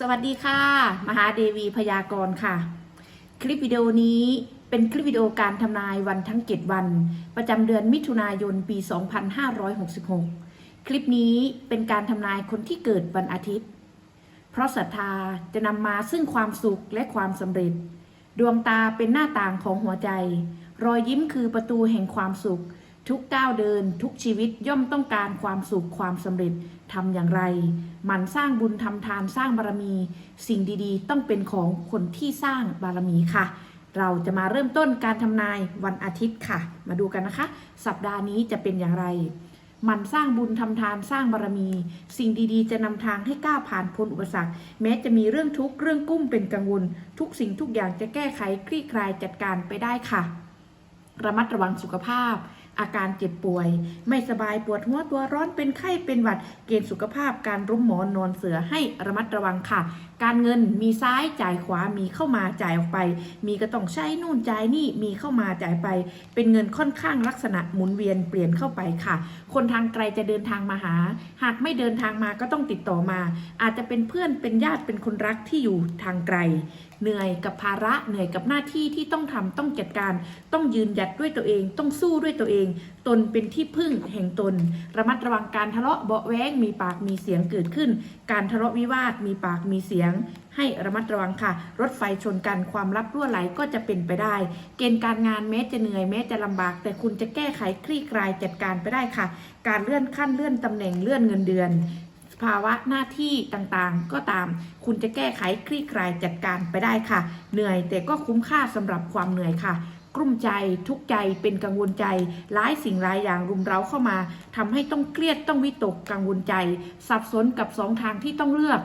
สวัสดีค่ะ มหาเดวีพยากรณ์ค่ะ คลิปวิดีโอนี้เป็นคลิปวิดีโอการทำนายวันทั้ง7วัน ประจำเดือนมิถุนายนปี 2566 คลิปนี้เป็นการทำนายคนที่เกิดวันอาทิตย์ เพราะศรัทธาจะนำมาซึ่งความสุขและความสำเร็จ ดวงตาเป็นหน้าต่างของหัวใจ รอยยิ้มคือประตูแห่งความสุข ทุกก้าวเดินทุกชีวิตย่อมต้องการความสุขความสำเร็จทำอย่างไร มันสร้างบุญทำทานสร้างบารมี สิ่งดีๆ ต้องเป็นของคนที่สร้างบารมีค่ะ เราจะมาเริ่มต้นการทำนายวันอาทิตย์ค่ะ มาดูกันนะคะ สัปดาห์นี้จะเป็นอย่างไร มันสร้างบุญทำทานสร้างบารมี สิ่งดีๆ จะนำทางให้ก้าวผ่านพ้นอุปสรรค แม้จะมีเรื่องทุกข์เรื่องกุ้มเป็นกังวล ทุกสิ่งทุกอย่างจะแก้ไขคลี่คลายจัดการไปได้ค่ะ ระมัดระวังสุขภาพ อาการเจ็บป่วย ไม่สบายปวดหัวตัวร้อนเป็นไข้เป็นหวัด เกณฑ์สุขภาพการรุมหมอนนอนเสือให้ระมัดระวังค่ะ การเงินมีซ้ายจ่ายขวามีเข้ามาจ่ายออกไป มีก็ต้องใช้นู่นจ่ายนี่มีเข้ามาจ่ายไป เป็นเงินค่อนข้างลักษณะหมุนเวียนเปลี่ยนเข้าไปค่ะ คนทางไกลจะเดินทางมาหา หากไม่เดินทางมาก็ต้องติดต่อมา อาจจะเป็นเพื่อนเป็นญาติเป็นคนรักที่อยู่ทางไกลเหนื่อยกับภาระเหนื่อยกับหน้าที่ที่ต้องทำต้องจัดการ ต้องยืนหยัดด้วยตัวเอง ต้องสู้ด้วยตัวเอง ตนเป็นที่พึ่งแห่งตน ระมัดระวังการทะเลาะเบาะแว้งมีปากมีเสียงเกิดขึ้น การทะเลาะวิวาทมีปากมีเสียง ให้ระมัดระวังค่ะ รถไฟชนกันความลับรั่วไหลก็จะเป็นไปได้ เกณฑ์การงานแม้จะเหนื่อยแม้จะลำบาก แต่คุณจะแก้ไขคลี่คลายจัดการไปได้ค่ะ การเลื่อนขั้นเลื่อนตำแหน่งเลื่อนเงินเดือน ภาวะหน้าที่ต่างๆ ก็ตาม คุณจะแก้ไขคลี่คลายจัดการไปได้ค่ะ เหนื่อยแต่ก็คุ้มค่าสำหรับความเหนื่อยค่ะกลุ้มใจทุกใจเป็นกังวลใจหลายสิ่งหลายอย่างรุมเร้าเข้ามาทำให้ต้องเครียดต้องวิตกกังวลใจ สับสนกับสองทางที่ต้องเลือก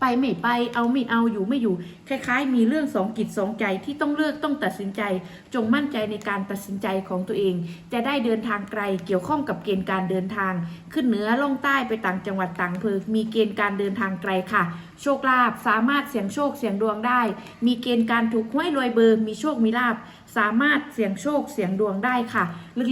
ไปไม่ไปเอาไม่เอาอยู่ไม่อยู่ คล้าย ๆ มีเรื่องสองกิจสองใจที่ต้องเลือกต้องตัดสินใจ จงมั่นใจในการตัดสินใจของตัวเอง จะได้เดินทางไกลเกี่ยวข้องกับเกณฑ์การเดินทาง ขึ้นเหนือล่องใต้ไปต่างจังหวัดต่างอำเภอมีเกณฑ์การเดินทางไกลค่ะ โชคลาภสามารถเสี่ยงโชคเสี่ยงดวงได้ มีเกณฑ์การถูกหวยรวยเบอร์ มีโชคมีลาภ สามารถเสี่ยงโชคเสี่ยงดวงได้ค่ะ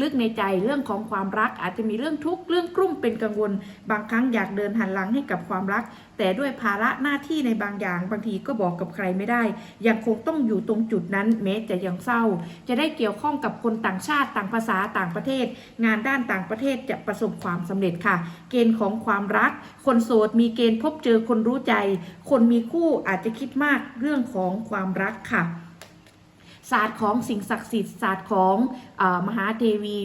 ลึกๆในใจเรื่องของความรักอาจจะมีเรื่องทุกข์เรื่องกลุ้มเป็นกังวล บางครั้งอยากเดินหันหลังให้กับความรัก แต่ด้วยภาระหน้าที่ในบางอย่าง บางทีก็บอกกับใครไม่ได้ ยังคงต้องอยู่ตรงจุดนั้นแม้จะยังเศร้า จะได้เกี่ยวข้องกับคนต่างชาติต่างภาษาต่างประเทศ งานด้านต่างประเทศจะประสบความสำเร็จค่ะ เกณฑ์ของความรัก คนโสดมีเกณฑ์พบเจอคนรู้ใจ คนมีคู่อาจจะคิดมากเรื่องของความรักค่ะ ศาสตร์ของสิ่งศักดิ์สิทธิ์ศาสตร์ของอมหาเทวี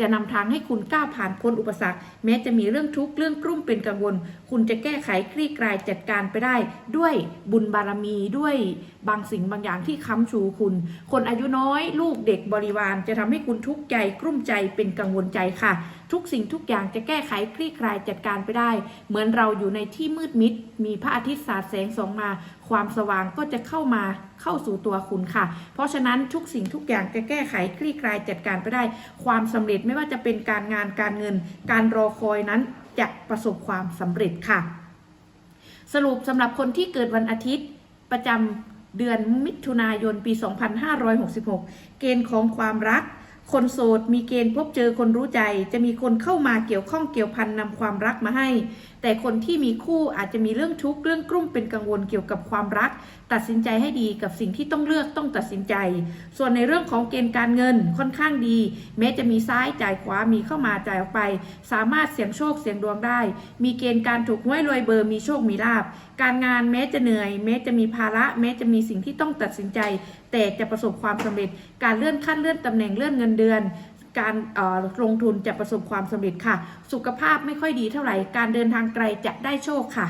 จะนำทางให้คุณก้าวผ่านพ้นอุปสรรค แม้จะมีเรื่องทุกข์เรื่องกลุ้มเป็นกังวล คุณจะแก้ไขคลี่คลายจัดการไปได้ ด้วยบุญบารมีด้วยบางสิ่งบางอย่างที่ค้ำชูคุณ คนอายุน้อย ลูกเด็กบริวารจะทำให้คุณทุกข์ใจกลุ้มใจเป็นกังวลใจค่ะ ทุกสิ่งทุกอย่างจะแก้ไขคลี่คลายจัดการไปได้ เหมือนเราอยู่ในที่มืดมิด มีพระอาทิตย์สาดแสงส่องมา ความสว่างก็จะเข้ามาเข้าสู่ตัวคุณค่ะ เพราะฉะนั้นทุกสิ่งทุกอย่างจะแก้ไขคลี่คลายจัดการไปได้ ความสำเร็จไม่ว่าจะเป็นการงานการเงิน การรอคอยนั้นจะประสบความสำเร็จค่ะ สรุปสำหรับคนที่เกิดวันอาทิตย์ประจำเดือนมิถุนายนปี 2566 เกณฑ์ของความรัก คนโสดมีเกณฑ์พบเจอคนรู้ใจ จะมีคนเข้ามาเกี่ยวข้องเกี่ยวพันนำความรักมาให้แต่คนที่มีคู่อาจจะมีเรื่องทุกข์เรื่องกลุ้มเป็นกังวลเกี่ยวกับความรัก ตัดสินใจให้ดีกับสิ่งที่ต้องเลือกต้องตัดสินใจ ส่วนในเรื่องของเกณฑ์การเงินค่อนข้างดี แม้จะมีซ้ายจ่ายขวามีเข้ามาจ่ายออกไป สามารถเสี่ยงโชคเสี่ยงดวงได้ มีเกณฑ์การถูกหวยรวยเบอร์มีโชคมีลาบการงานแม้จะเหนื่อย แม้จะมีภาระ แม้จะมีสิ่งที่ต้องตัดสินใจ แต่จะประสบความสำเร็จการเลื่อนขั้นเลื่อนตำแหน่งเลื่อนเงินเดือน การลงทุนจะประสบความสำเร็จค่ะ สุขภาพไม่ค่อยดีเท่าไหร่ การเดินทางไกลจะได้โชคค่ะ